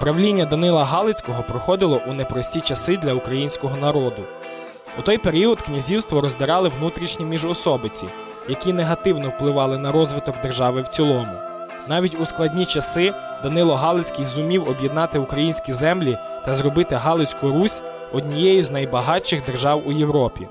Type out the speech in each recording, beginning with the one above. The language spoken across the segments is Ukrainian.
Правління Данила Галицького проходило у непрості часи для українського народу. У той період князівство роздирали внутрішні міжособиці, які негативно впливали на розвиток держави в цілому. Навіть у складні часи Данило Галицький зумів об'єднати українські землі та зробити Галицьку Русь однією з найбагатших держав у Європі.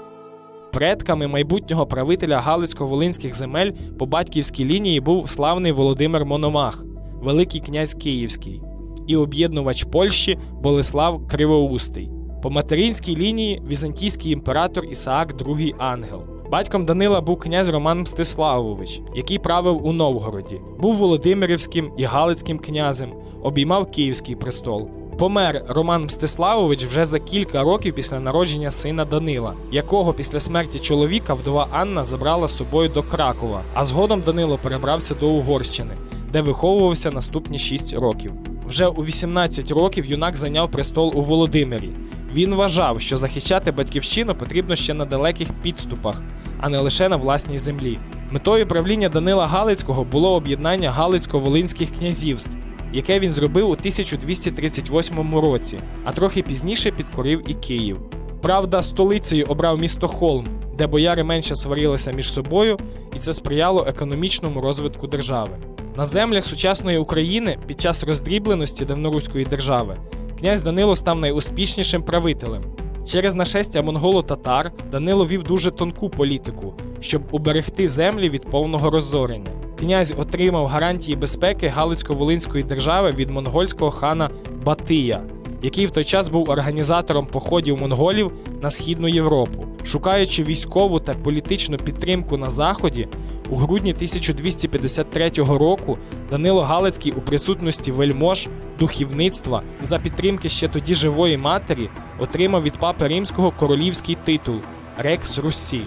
Предками майбутнього правителя Галицько-Волинських земель по батьківській лінії був славний Володимир Мономах, Великий князь Київський, і об'єднувач Польщі Болеслав Кривоустий. По материнській лінії візантійський імператор Ісаак II Ангел. Батьком Данила був князь Роман Мстиславович, який правив у Новгороді, був Володимирівським і Галицьким князем, обіймав Київський престол. Помер Роман Мстиславович вже за кілька років після народження сина Данила, якого після смерті чоловіка вдова Анна забрала з собою до Кракова, а згодом Данило перебрався до Угорщини, де виховувався наступні 6 років. Вже у 18 років юнак зайняв престол у Володимирі. Він вважав, що захищати батьківщину потрібно ще на далеких підступах, а не лише на власній землі. Метою правління Данила Галицького було об'єднання Галицько-Волинських князівств, яке він зробив у 1238 році, а трохи пізніше підкорив і Київ. Правда, столицею обрав місто Холм, де бояри менше сварилися між собою, і це сприяло економічному розвитку держави. На землях сучасної України під час роздрібленості давноруської держави князь Данило став найуспішнішим правителем. Через нашестя монголо-татар Данило вів дуже тонку політику, щоб уберегти землі від повного розорення. Князь отримав гарантії безпеки Галицько-Волинської держави від монгольського хана Батия, який в той час був організатором походів монголів на східну Європу. Шукаючи військову та політичну підтримку на заході, у грудні 1253 року Данило Галицький у присутності вельмож, духівництва за підтримки ще тоді живої матері отримав від папи римського королівський титул Рекс Русі,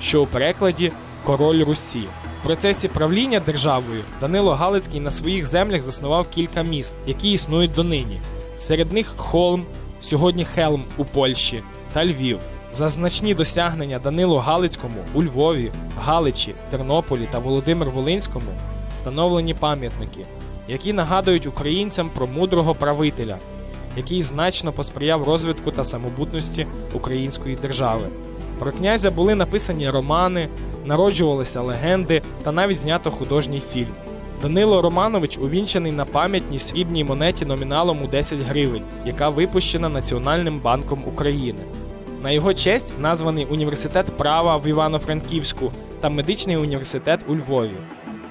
що у перекладі Король Русі. В процесі правління державою Данило Галицький на своїх землях заснував кілька міст, які існують донині. Серед них Холм, сьогодні Хелм у Польщі та Львів. За значні досягнення Данилу Галицькому у Львові, Галичі, Тернополі та Володимир Волинському встановлені пам'ятники, які нагадують українцям про мудрого правителя, який значно посприяв розвитку та самобутності української держави. Про князя були написані романи, народжувалися легенди та навіть знято художній фільм. Данило Романович увінчений на пам'ятній срібній монеті номіналом у 10 гривень, яка випущена Національним банком України. На його честь названий університет права в Івано-Франківську та медичний університет у Львові.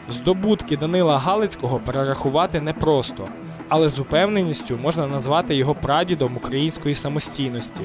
Здобутки Данила Галицького перерахувати непросто, але з упевненістю можна назвати його прадідом української самостійності.